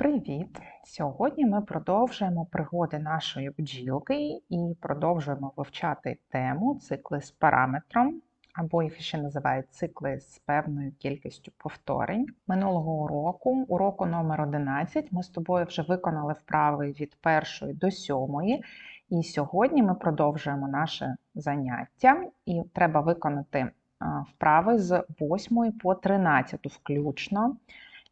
Привіт! Сьогодні ми продовжуємо пригоди нашої бджілки і продовжуємо вивчати тему цикли з параметром, або їх ще називають цикли з певною кількістю повторень. Минулого уроку, уроку номер 11, ми з тобою вже виконали вправи від першої до сьомої. І сьогодні ми продовжуємо наше заняття, і треба виконати вправи з 8 по 13 включно.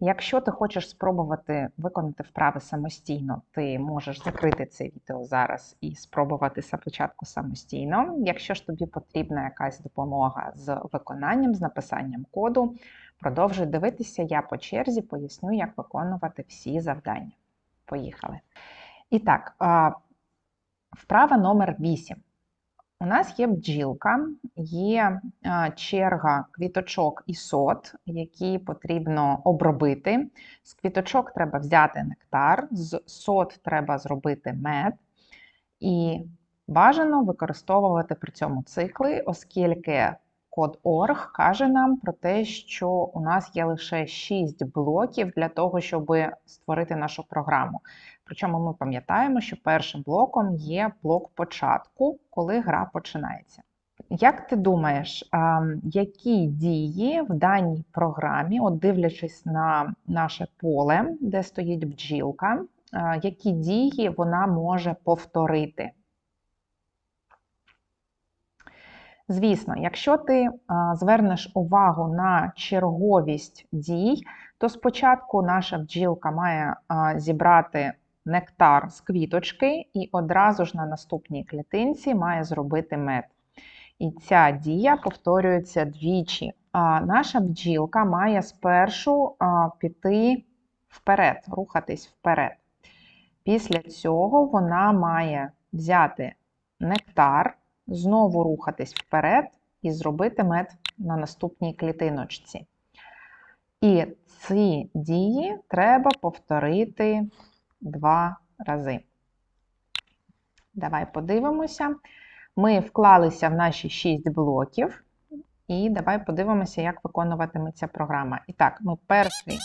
Якщо ти хочеш спробувати виконати вправи самостійно, ти можеш закрити це відео зараз і спробувати спочатку самостійно. Якщо ж тобі потрібна якась допомога з виконанням, з написанням коду, продовжуй дивитися, я по черзі поясню, як виконувати всі завдання. Поїхали. І так, вправа номер 8. У нас є бджілка, є черга квіточок і сот, які потрібно обробити. З квіточок треба взяти нектар, з сот треба зробити мед. І бажано використовувати при цьому цикли, оскільки код ORG каже нам про те, що у нас є лише 6 блоків для того, щоб створити нашу програму. Причому ми пам'ятаємо, що першим блоком є блок початку, коли гра починається. Як ти думаєш, які дії в даній програмі, от дивлячись на наше поле, де стоїть бджілка, які дії вона може повторити? Звісно, якщо ти звернеш увагу на черговість дій, то спочатку наша бджілка має зібрати нектар з квіточки і одразу ж на наступній клітинці має зробити мед. І ця дія повторюється двічі. А Наша бджілка має спершу піти вперед, рухатись вперед. Після цього вона має взяти нектар, знову рухатись вперед і зробити мед на наступній клітиночці. І ці дії треба повторити два рази. Давай подивимося. Ми вклалися в наші 6 блоків, і давай подивимося, як виконуватиметься програма. І так, ми перший,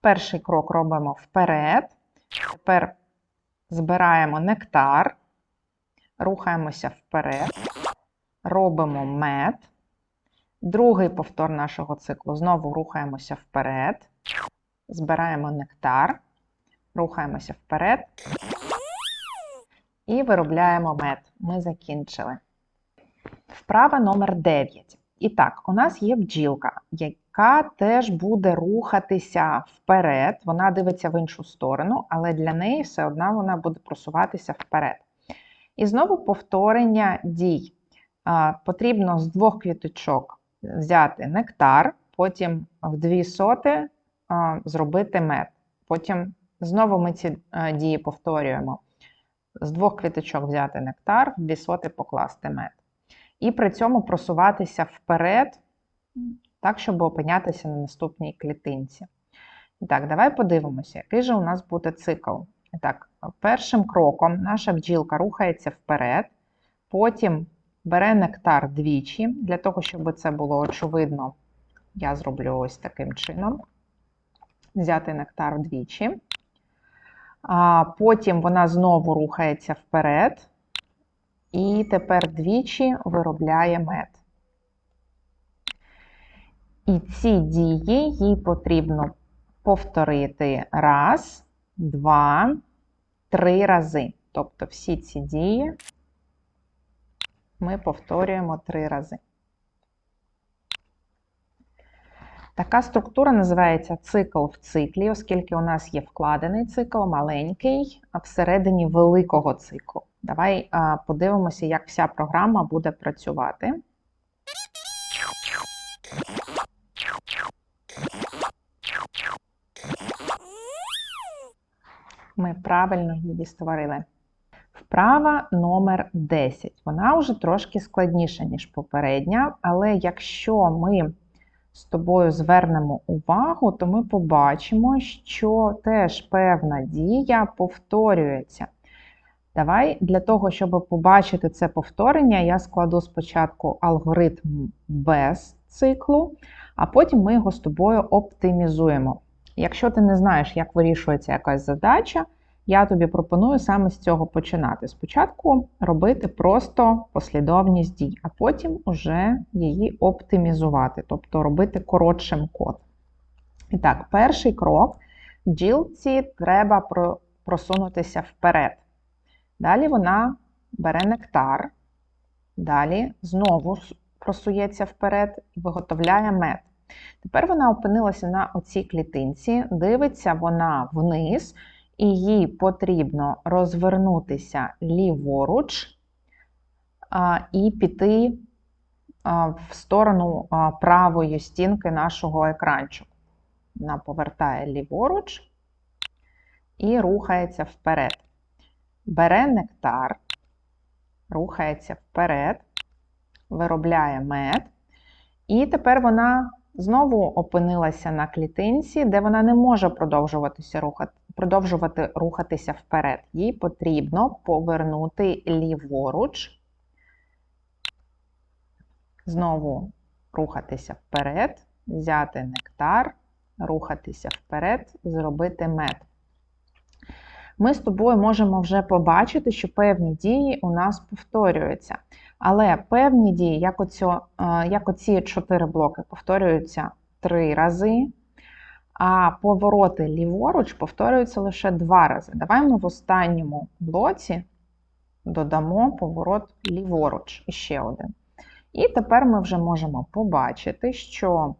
перший крок робимо вперед. Тепер збираємо нектар, рухаємося вперед, робимо мед. Другий повтор нашого циклу знову рухаємося вперед збираємо нектар, рухаємося вперед і виробляємо мед. Ми закінчили. Вправа номер 9. І так, у нас є бджілка, яка теж буде рухатися вперед. Вона дивиться в іншу сторону, але для неї все одно вона буде просуватися вперед. І знову повторення дій. Потрібно з двох квіточок взяти нектар, потім в дві соти зробити мед. Потім знову ми ці дії повторюємо. З двох квіточок взяти нектар, в дві соти покласти мед. І при цьому просуватися вперед, так, щоб опинятися на наступній клітинці. так, давай подивимося, який же у нас буде цикл. І так, першим кроком наша бджілка рухається вперед, потім бере нектар двічі. Для того, щоб це було очевидно, я зроблю ось таким чином взяти нектар двічі. А Потім вона знову рухається вперед. І тепер двічі виробляє мед. І ці дії їй потрібно повторити раз, два, три рази. Тобто всі ці дії ми повторюємо три рази. Така структура називається цикл в циклі, оскільки у нас є вкладений цикл, маленький, а всередині великого циклу. Давай подивимося, як вся програма буде працювати. Ми правильно її створили. Вправа номер 10. Вона вже трошки складніша, ніж попередня, але якщо ми з тобою звернемо увагу, то ми побачимо, що теж певна дія повторюється. Давай для того, щоб побачити це повторення, я складу спочатку алгоритм без циклу, а потім ми його з тобою оптимізуємо. Якщо ти не знаєш, як вирішується якась задача, я тобі пропоную саме з цього починати. Спочатку робити просто послідовність дій, а потім уже її оптимізувати, тобто робити коротшим код. І так, перший крок бджілці треба просунутися вперед. Далі вона бере нектар, далі знову просується вперед і виготовляє мед. Тепер вона опинилася на оцій клітинці, дивиться вона вниз, і їй потрібно розвернутися ліворуч і піти в сторону правої стінки нашого екранчику. Вона повертає ліворуч і рухається вперед. Бере нектар, рухається вперед, виробляє мед. І тепер вона знову опинилася на клітинці, де вона не може продовжуватися рухати, продовжувати рухатися вперед. Їй потрібно повернути ліворуч, знову рухатися вперед, взяти нектар, рухатися вперед, зробити мед. Ми з тобою можемо вже побачити, що певні дії у нас повторюються. Але певні дії, як, оцю, е, як оці чотири блоки, повторюються три рази, а повороти ліворуч повторюються лише два рази. Давай ми в останньому блоці додамо поворот ліворуч і ще один. І тепер ми вже можемо побачити, що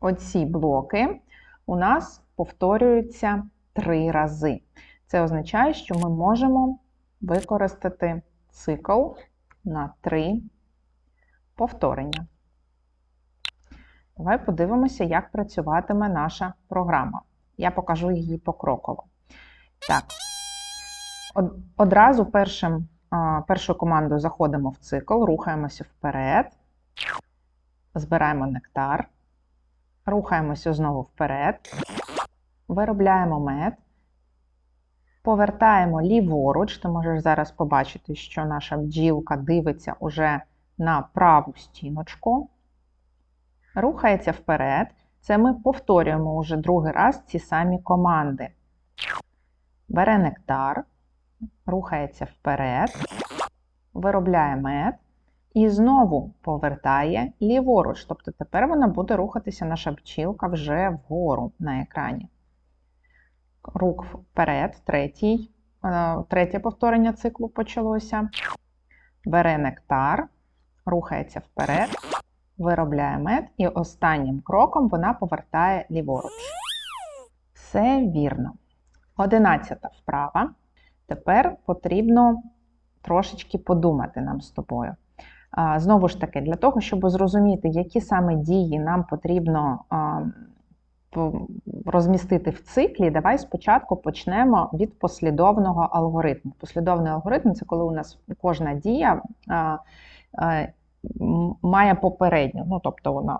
оці блоки у нас повторюються три рази. Це означає, що ми можемо використати цикл на три повторення. Давай подивимося, як працюватиме наша програма. Я покажу її покроково. Так, одразу першим, першою командою заходимо в цикл, рухаємося вперед, збираємо нектар, рухаємося знову вперед, виробляємо мед, повертаємо ліворуч, ти можеш зараз побачити, що наша бджілка дивиться уже на праву стіночку, рухається вперед. Це ми повторюємо уже другий раз ці самі команди. Бере нектар, рухається вперед, виробляє мед і знову повертає ліворуч. Тобто тепер вона буде рухатися наша бджілка вже вгору на екрані рук вперед, третій, е, третє повторення циклу почалося. Бере нектар, рухається вперед, виробляє мед, і останнім кроком вона повертає ліворуч. Все вірно. Одинадцята вправа. Тепер потрібно трошечки подумати нам з тобою. Знову ж таки, для того, щоб зрозуміти, які саме дії нам потрібно розмістити в циклі, давай спочатку почнемо від послідовного алгоритму. Послідовний алгоритм це коли у нас кожна дія має попередню, ну, тобто вона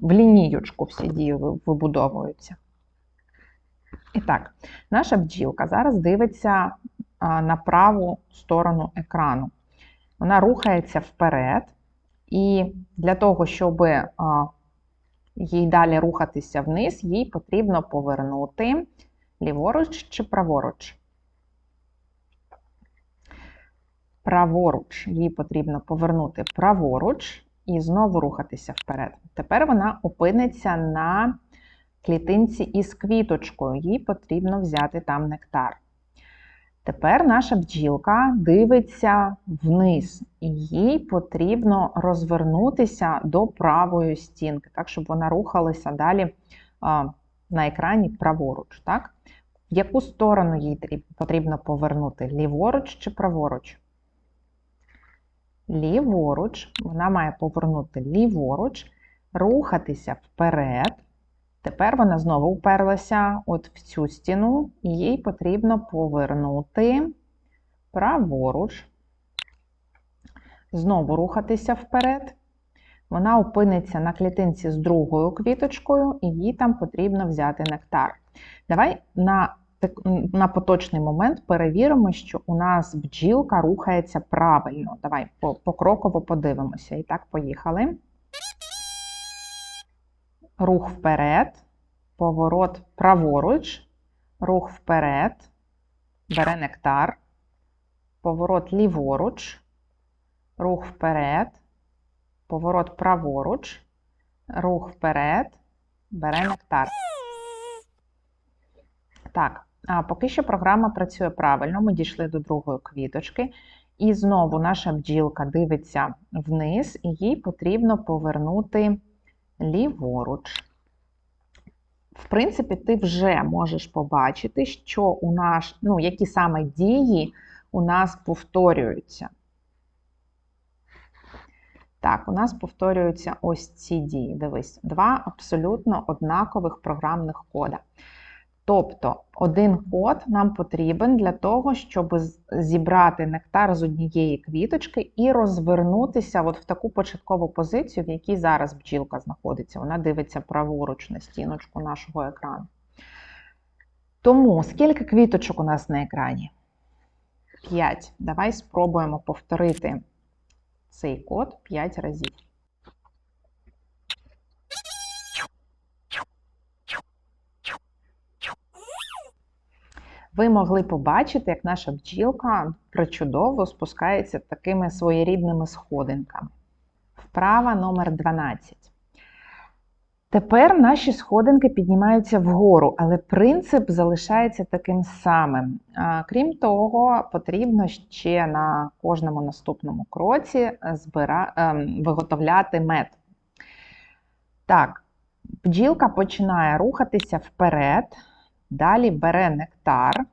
в лініючку всі дії вибудовуються. І так, наша бджілка зараз дивиться на праву сторону екрану. Вона рухається вперед, і для того, щоб їй далі рухатися вниз, їй потрібно повернути ліворуч чи праворуч. Праворуч, їй потрібно повернути праворуч і знову рухатися вперед. Тепер вона опиниться на клітинці із квіточкою, їй потрібно взяти там нектар. Тепер наша бджілка дивиться вниз, і їй потрібно розвернутися до правої стінки, так, щоб вона рухалася далі на екрані праворуч. Так? В яку сторону їй потрібно повернути? Ліворуч чи праворуч? Ліворуч, вона має повернути ліворуч, рухатися вперед. Тепер вона знову вперлася от в цю стіну, і їй потрібно повернути праворуч, знову рухатися вперед. Вона опиниться на клітинці з другою квіточкою, і їй там потрібно взяти нектар. Давай на на поточний момент перевіримо, що у нас бджілка рухається правильно. Давай покроково подивимося. І так, поїхали рух вперед, поворот праворуч, рух вперед, бере нектар, поворот ліворуч, рух вперед, поворот праворуч, рух вперед, бере нектар. Так, а поки що програма працює правильно, ми дійшли до другої квіточки. І знову наша бджілка дивиться вниз, і їй потрібно повернути ліворуч. В принципі, ти вже можеш побачити, що у нас, ну, які саме дії у нас повторюються. Так, у нас повторюються ось ці дії. Дивись, два абсолютно однакових програмних кода. Тобто один код нам потрібен для того, щоб зібрати нектар з однієї квіточки і розвернутися от в таку початкову позицію, в якій зараз бджілка знаходиться. Вона дивиться праворуч на стіночку нашого екрану. Тому скільки квіточок у нас на екрані? 5. Давай спробуємо повторити цей код 5 разів. Ви могли побачити, як наша бджілка причудово спускається такими своєрідними сходинками. Вправа номер 12. Тепер наші сходинки піднімаються вгору, але принцип залишається таким самим. Крім того, потрібно ще на кожному наступному кроці збира... Ем, виготовляти мед. Так, бджілка починає рухатися вперед. Далі бере нектар,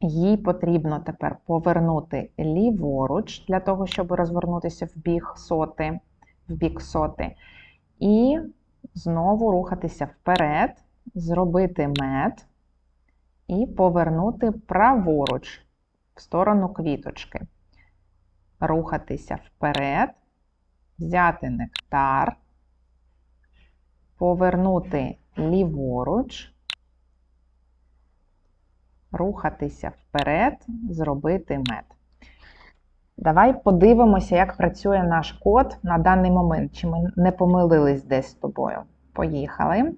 їй потрібно тепер повернути ліворуч, для того, щоб розвернутися в бік соти, в бік соти. І знову рухатися вперед, зробити мед і повернути праворуч в сторону квіточки. Рухатися вперед, взяти нектар, повернути ліворуч рухатися вперед, зробити мед. Давай подивимося, як працює наш код на даний момент, чи ми не помилились десь з тобою. Поїхали.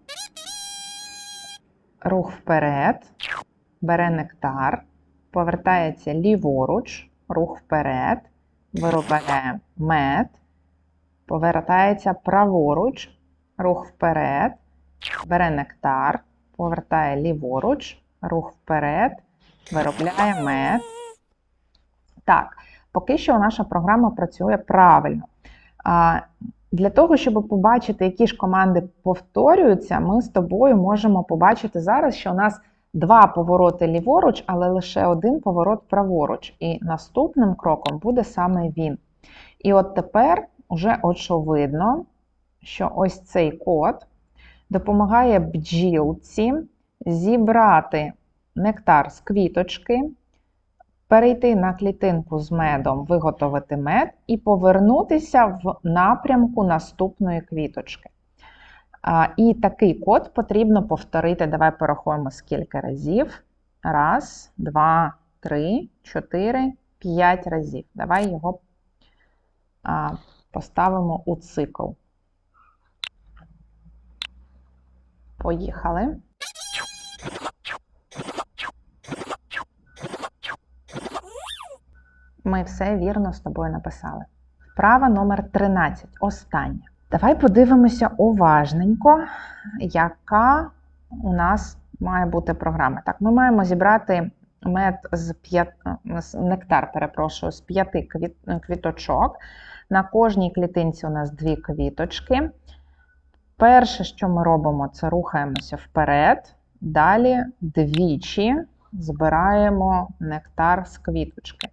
Рух вперед, бере нектар, повертається ліворуч, рух вперед, виробляє мед, повертається праворуч, рух вперед, бере нектар, повертає ліворуч, рух вперед, виробляє мед. Так, поки що наша програма працює правильно. Для того, щоб побачити, які ж команди повторюються, ми з тобою можемо побачити зараз, що у нас два повороти ліворуч, але лише один поворот праворуч. І наступним кроком буде саме він. І от тепер уже очевидно, що ось цей код допомагає бджілці зібрати нектар з квіточки, перейти на клітинку з медом, виготовити мед і повернутися в напрямку наступної квіточки. І такий код потрібно повторити. Давай порахуємо скільки разів. Раз, два, три, чотири, п'ять разів. Давай його поставимо у цикл. Поїхали. Ми все вірно з тобою написали. Вправа номер 13. Остання. Давай подивимося уважненько, яка у нас має бути програма. Так, ми маємо зібрати мед з п'ят... нектар, перепрошую, з п'яти квіточок. На кожній клітинці у нас дві квіточки. Перше, що ми робимо, це рухаємося вперед. Далі двічі збираємо нектар з квіточки.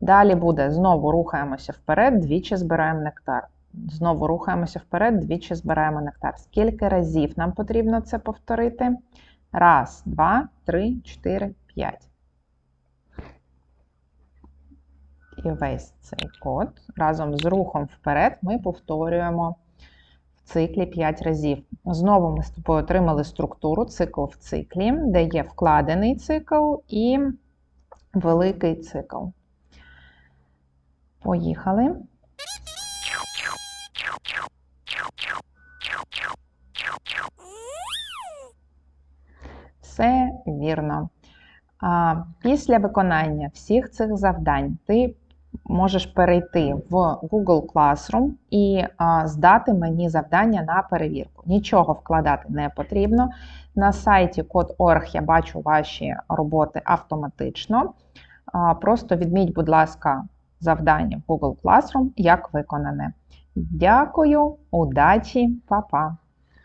Далі буде знову рухаємося вперед, двічі збираємо нектар. Знову рухаємося вперед, двічі збираємо нектар. Скільки разів нам потрібно це повторити? Раз, два, три, чотири, п'ять. І весь цей код разом з рухом вперед ми повторюємо в циклі 5 разів. Знову ми з тобою отримали структуру цикл в циклі, де є вкладений цикл і великий цикл. Поїхали. Все вірно. А, Після виконання всіх цих завдань ти можеш перейти в Google Classroom і а, здати мені завдання на перевірку. Нічого вкладати не потрібно. На сайті Code.org я бачу ваші роботи автоматично. А, Просто відміть, будь ласка, завдання в Google Classroom як виконане. Дякую, удачі, па-па!